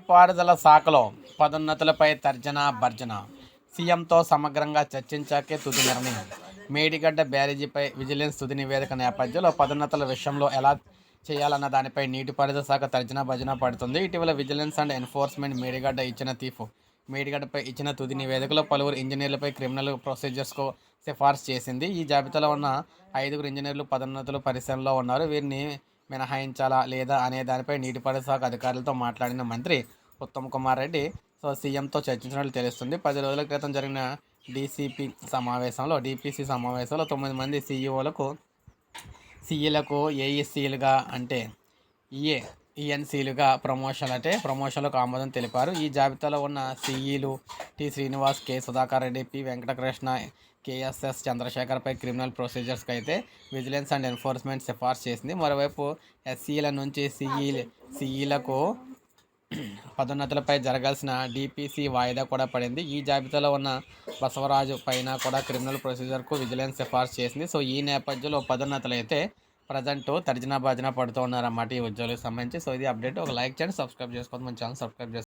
నీటిపారుదల శాఖలో పదోన్నతులపై తర్జన భర్జన. సీఎంతో సమగ్రంగా చర్చించాకే తుది నిర్ణయం. మేడిగడ్డ బ్యారేజీపై విజిలెన్స్ తుది నివేదిక నేపథ్యంలో పదోన్నతుల విషయంలో ఎలా చేయాలన్న దానిపై నీటిపారుదల శాఖ తర్జన భర్జన పడుతుంది. ఇటీవల విజిలెన్స్ అండ్ ఎన్ఫోర్స్మెంట్ మేడిగడ్డ ఇచ్చిన తీర్పు మేడిగడ్డపై ఇచ్చిన తుది నివేదికలో పలువురు ఇంజనీర్లపై క్రిమినల్ ప్రొసీజర్స్కు సిఫార్సు చేసింది. ఈ జాబితాలో ఉన్న ఐదుగురు ఇంజనీర్లు పదోన్నతులు పరిశ్రమలో ఉన్నారు. వీరిని మినహాయించాలా లేదా అనే దానిపై నీటిపారుదల శాఖ అధికారులతో మాట్లాడిన మంత్రి ఉత్తమ్ కుమార్ రెడ్డి సో సీఎంతో చర్చించినట్లు తెలుస్తుంది. పది రోజుల క్రితం జరిగిన డీసీపీ సమావేశంలో డిపిసి సమావేశంలో తొమ్మిది మంది సీఈఓలకు సీఈలకు ఏఈసీలుగా అంటే ఈఏ ఈఎన్సీలుగా ప్రమోషన్ అంటే ప్రమోషన్లకు ఆమోదం తెలిపారు. ఈ జాబితాలో ఉన్న సీఈలు T Srinivas K Sudhakar Reddy P Venkatakrishna KSS చంద్రశేఖర్పై criminal ప్రొసీజర్స్కి అయితే విజిలెన్స్ అండ్ ఎన్ఫోర్స్మెంట్ సిఫార్సు చేసింది. మరోవైపు ఎస్సీల నుంచి సిఈ సిఈలకు పదోన్నతులపై జరగాల్సిన డిపిసి వాయిదా కూడా పడింది. ఈ జాబితాలో ఉన్న బసవరాజు పైన కూడా క్రిమినల్ ప్రొసీజర్కు విజిలెన్స్ సిఫార్సు చేసింది. సో ఈ నేపథ్యంలో పదోన్నతులు అయితే ప్రజెంట్ తర్జనా బాజన పడుతూ ఉన్నారన్నమాట ఈ ఉద్యోగులకు సంబంధించి. సో ఇది అప్డేట్. ఒక లైక్ చేయండి సబ్స్క్రైబ్ చేసుకోండి మన ఛానల్ సబ్స్క్రైబ్ చేసుకోండి